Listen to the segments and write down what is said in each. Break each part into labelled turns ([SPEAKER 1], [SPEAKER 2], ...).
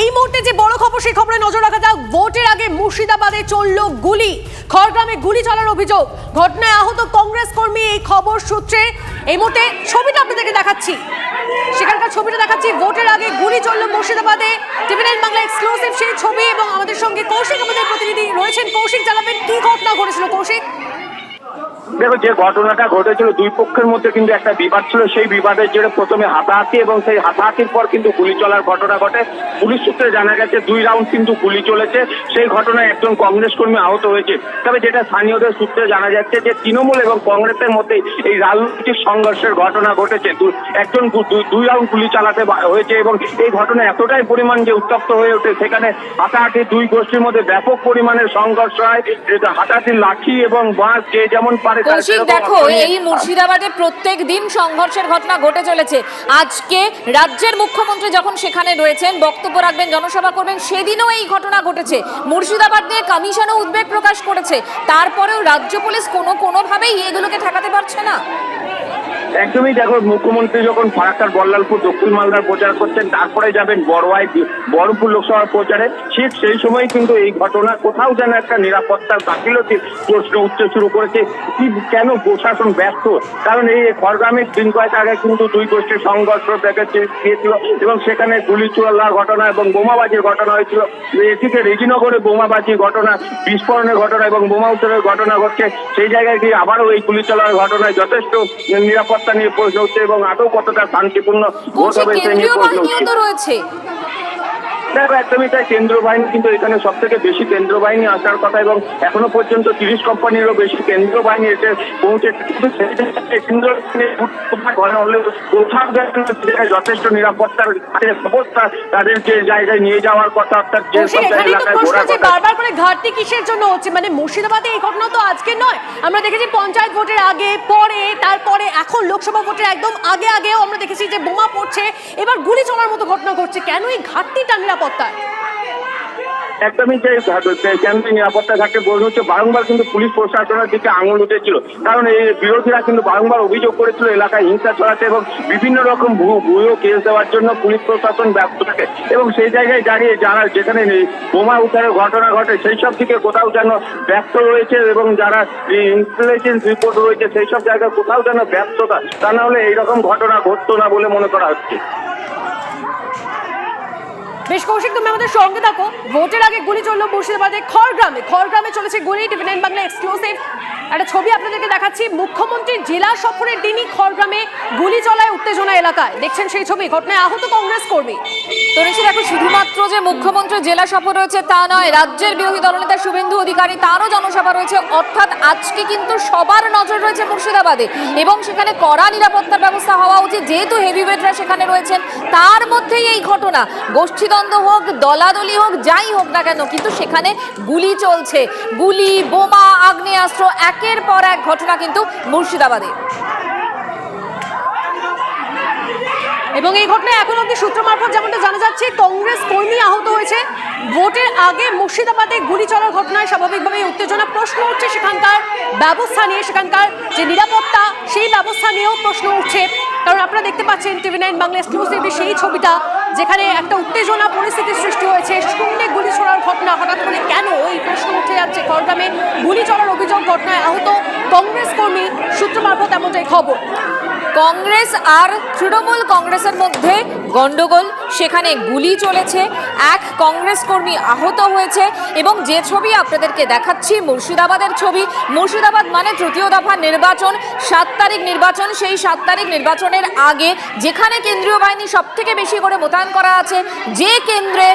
[SPEAKER 1] এই মুহূর্তে যে বড় খবর, সেই খবরে নজর রাখা যাক। ভোটের আগে মুর্শিদাবাদে চলল গুলি। খড়গ্রামে গুলি চলার অভিযোগ। ঘটনায় আহত কংগ্রেস কর্মী এই খবর সূত্রে। এই মুহূর্তে ছবিটা আপনাদেরকে দেখাচ্ছি। সেখানকার ছবিটা দেখাচ্ছি। ভোটের আগে গুলি চলল মুর্শিদাবাদে। টিভি বাংলা এক্সক্লুসিভ সেই ছবি এবং আমাদের সঙ্গে কৌশিক আমাদের প্রতিনিধি রয়েছেন। কৌশিক, জানাবেন কি ঘটনা ঘটেছিল? কৌশিক?
[SPEAKER 2] দেখো, যে ঘটনাটা ঘটেছিল, দুই পক্ষের মধ্যে কিন্তু একটা বিবাদ ছিল। সেই বিবাদের জেরে প্রথমে হাতাহাতি এবং সেই হাতাহাতির পর কিন্তু গুলি চলার ঘটনা ঘটে। পুলিশ সূত্রে জানা গেছে, দুই রাউন্ড কিন্তু গুলি চলেছে। সেই ঘটনায় একজন কংগ্রেস কর্মী আহত হয়েছে। তবে যেটা স্থানীয়দের সূত্রে জানা যাচ্ছে যে তৃণমূল এবং কংগ্রেসের মধ্যে এই রাজনৈতিক সংঘর্ষের ঘটনা ঘটেছে। একজন দুই- রাউন্ড গুলি চালাতে হয়েছে এবং এই ঘটনা এতটাই পরিমাণ যে উত্তপ্ত হয়ে ওঠে, সেখানে হাতাহাতি দুই গোষ্ঠীর মধ্যে ব্যাপক পরিমাণের সংঘর্ষ হয়। যেটা লাঠি এবং বাঁশ যে যেমন পারে
[SPEAKER 3] কৌশিক দেখো এই মুর্শিদাবাদে প্রত্যেক দিন সংঘর্ষের ঘটনা ঘটে চলেছে। আজকে রাজ্যের মুখ্যমন্ত্রী যখন সেখানে রয়েছেন বক্তব্য রাখবেন জনসভা করবেন সেদিনও এই ঘটনা ঘটেছে। মুর্শিদাবাদ নিয়ে কমিশনও উদ্বেগ প্রকাশ করেছে। তারপরেও রাজ্য পুলিশ কোনো কোনোভাবেই এগুলোকে ঠেকাতে পারছে না।
[SPEAKER 2] একদমই দেখো, মুখ্যমন্ত্রী যখন ফারাক্কার বল্লালপুর, দক্ষিণ মালদার প্রচার করছেন, তারপরে যাবেন বড়োয়াই বহরমপুর লোকসভার প্রচারে। ঠিক সেই সময় কিন্তু এই ঘটনা, কোথাও যেন একটা নিরাপত্তার গাফিলতির প্রশ্ন উঠতে শুরু করেছে। কি, কেন প্রশাসন ব্যস্ত? কারণ এই খড়গ্রামের দিন কয়েক আগে কিন্তু দুই গোষ্ঠীর সংঘর্ষ দেখেছে, গিয়েছিল, এবং সেখানে গুলি চলার ঘটনা এবং বোমাবাজির ঘটনা হয়েছিল। এদিকে রেজিনগরে বোমাবাজির ঘটনা, বিস্ফোরণের ঘটনা এবং বোমা উত্তরের ঘটনা ঘটছে। সেই জায়গায় গিয়ে আবারও এই গুলি চলার ঘটনায় যথেষ্ট নিরাপত্তা নিয়ে প্রশ্ন উঠছে এবং আদৌ কতটা শান্তিপূর্ণ ভোট হবে সে নিয়ে প্রশ্ন উঠছে। দেখো একদমই তাই কেন্দ্র বাহিনী কিন্তু এখানে সব থেকে বেশি কেন্দ্র বাহিনী আসার কথা এবং এখনও পর্যন্ত তিরিশ কোম্পানিরও বেশি কেন্দ্র বাহিনী এসে পৌঁছে কেন্দ্র যথেষ্ট নিরাপত্তার ব্যবস্থা তাদের যে জায়গায় নিয়ে যাওয়ার কথা অর্থাৎ যে
[SPEAKER 1] বারবার করে ঘাটতি কিসের জন্য হচ্ছে? মানে মুর্শিদাবাদে এই ঘটনা তো আজকে নয়। আমরা দেখেছি পঞ্চায়েত ভোটের আগে পরে তারপরে এখন লোকসভা ভোটের একদম আগে আগেও আমরা দেখেছি যে বোমা পড়ছে। এবার গুলি চলার মতো ঘটনা ঘটছে। কেন এই ঘাটতিটা নিরাপত্তায়?
[SPEAKER 2] একদমই যে কেন্দ্রে নিরাপত্তা ঘাটে বলতে হচ্ছে, বারংবার কিন্তু পুলিশ প্রশাসনের দিকে আঙুল উঠেছিল। কারণ এই বিরোধীরা কিন্তু বারংবার অভিযোগ করেছিল, এলাকায় হিংসা ছড়াতে এবং বিভিন্ন রকম ভুয়ো কেস দেওয়ার জন্য পুলিশ প্রশাসন ব্যস্ত থাকে। এবং সেই জায়গায় দাঁড়িয়ে যারা যেখানে বোমা উদ্ধারের ঘটনা ঘটে, সেই সব দিকে কোথাও যেন ব্যস্ত রয়েছে এবং যারা ইন্টেলিজেন্স রিপোর্ট রয়েছে, সেই সব জায়গায় কোথাও যেন ব্যস্ততা তা না হলে এইরকম ঘটনা ঘটতো না বলে মনে করা হচ্ছে।
[SPEAKER 1] বেশ কৌশিক, তুমি আমাদের সঙ্গে থাকো। ভোটের আগে গুলি চলল মুর্শিদাবাদে খড়গ্রামে। খড়গ্রামে চলেছে গুলি। টিভি নাইন বাংলা এক্সক্লুসিভ একটা ছবি আপনাদেরকে দেখাচ্ছি। মুখ্যমন্ত্রীর জেলা সফরের দিনই খড়গ্রামে গুলি চলায় উত্তেজনা এলাকায়। দেখছেন সেই ছবি, ঘটনায় আহত কংগ্রেস কর্মী।
[SPEAKER 3] তো দেখো শুধুমাত্র যে মুখ্যমন্ত্রী জেলা সফর রয়েছে তা নয়, রাজ্যের বিরোধী দলনেতা শুভেন্দু অধিকারী, তারও জনসভা রয়েছে। অর্থাৎ আজকে কিন্তু সবার নজর রয়েছে মুর্শিদাবাদে। এবং সেখানে কড়া নিরাপত্তার ব্যবস্থা হওয়া উচিত। যেহেতু হেভিওয়েটরা সেখানে রয়েছেন, তার মধ্যেই এই ঘটনা। গোষ্ঠীদ্বন্দ্ব হোক, দলাদলি হোক, যাই হোক না কেন, কিন্তু সেখানে গুলি চলছে। গুলি, বোমা, আগ্নেয়াস্ত্র একের পর এক ঘটনা কিন্তু মুর্শিদাবাদে।
[SPEAKER 1] এবং এই ঘটনায় এখন অব্দি সূত্র মারফত যেমনটা জানা যাচ্ছে, কংগ্রেস কর্মী আহত হয়েছে। ভোটের আগে মুর্শিদাবাদে গুলি চলার ঘটনায় স্বাভাবিকভাবে উত্তেজনা। প্রশ্ন উঠছে সেখানকার ব্যবস্থা নিয়ে, সেখানকার যে নিরাপত্তা, সেই ব্যবস্থা নিয়েও প্রশ্ন উঠছে। কারণ আপনারা দেখতে পাচ্ছেন টিভি নাইন বাংলা এক্সক্লুসিভ সেই ছবিটা, যেখানে একটা উত্তেজনা পরিস্থিতির সৃষ্টি হয়েছে শূন্যে গুলি ছোড়ার ঘটনা হঠাৎ করে কেন এই প্রশ্ন উঠে যাচ্ছে খড়গ্রামে গুলি চলার অভিযোগ ঘটনায় আহত কংগ্রেস কর্মী সূত্র মারফত খবর।
[SPEAKER 3] কংগ্রেস আর তৃণমূল কংগ্রেসের মধ্যে গন্ডগোল, সেখানে গুলি চলেছে। এক কংগ্রেস কর্মী আহত হয়েছে এবং যে ছবি আপনাদেরকে দেখাচ্ছি, মুর্শিদাবাদের ছবি। মুর্শিদাবাদ মানে তৃতীয় দফা নির্বাচন, সাত তারিখ নির্বাচন। সেই সাত তারিখ নির্বাচনের আগে যেখানে কেন্দ্রীয় বাহিনী সব থেকে বেশি করে মোতায়েন করা আছে, যে কেন্দ্রে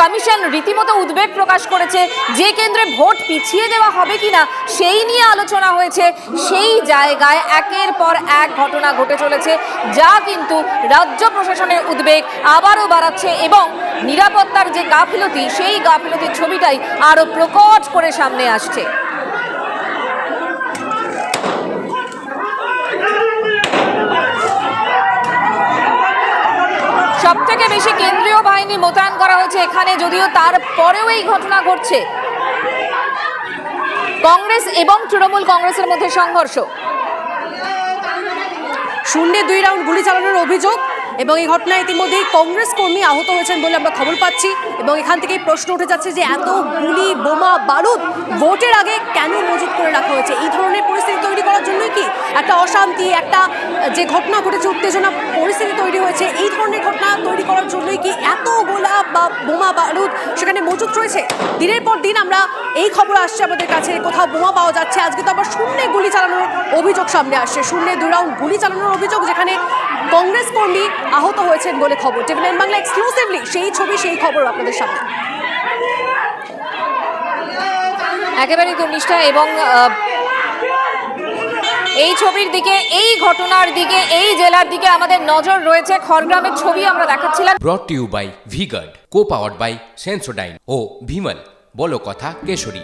[SPEAKER 3] কমিশন রীতিমতো উদ্বেগ প্রকাশ করেছে যে কেন্দ্রে ভোট পিছিয়ে দেওয়া হবে কিনা সেই নিয়ে আলোচনা হয়েছে। সেই জায়গায় একের পর এক ঘটনা ঘটে চলেছে, যা কিন্তু রাজ্য প্রশাসনের উদ্বেগ আবারও বাড়াচ্ছে এবং নিরাপত্তার যে গাফিলতি, সেই গাফিলতির ছবিটাই আরও প্রকট করে সামনে আসছে। সব থেকে বেশি কেন্দ্রীয় বাহিনী মোতায়েন করা হয়েছে এখানে, যদিও তারপরেও এই ঘটনা ঘটছে। কংগ্রেস এবং তৃণমূল কংগ্রেসের মধ্যে সংঘর্ষ।
[SPEAKER 1] শূন্যে দুই রাউন্ড গুলি চালানোর অভিযোগ, এবং এই ঘটনায় ইতিমধ্যেই কংগ্রেস কর্মী আহত হয়েছেন বলে আমরা খবর পাচ্ছি, এবং এখান থেকেই প্রশ্ন উঠে যাচ্ছে যে এত গুলি, বোমা, বারুদ, ভোটের আগে কেন মজুত করে রাখা হয়েছে? এই ধরনের পরিস্থিতি তৈরি করার জন্যই কি একটা অশান্তি, একটা, যে ঘটনা ঘটেছে, উত্তেজনা পরিস্থিতি তৈরি হয়েছে, এই ধরনের ঘটনা তৈরি করার জন্যই কি এত গোলা বা বোমা বারুদ সেখানে মজুত রয়েছে? দিনের পর দিন আমরা এই খবর আসছে আমাদের কাছে, কোথাও বোমা পাওয়া যাচ্ছে। আজকে তো আবার শূন্যে গুলি চালানোর অভিযোগ সামনে আসছে। শূন্যে দু রাউন্ড গুলি চালানোর অভিযোগ যেখানে কংগ্রেস কর্মী আহত হয়েছেন বলে খবর। টিভি বাংলা এক্সক্লুসিভলি সেই ছবি, সেই খবর আপনাদের সামনে।
[SPEAKER 3] একেবারেই দুর্নিষ্ঠা এবং এই ছবির দিকে, এই ঘটনার দিকে, এই জেলার দিকে আমাদের নজর রয়েছে। খড়গ্রামের ছবি আমরা দেখাচ্ছিলাম।
[SPEAKER 4] Brought you by Vguard co powered by Sensodyne ও ভিমল বলো কথা কেশরী।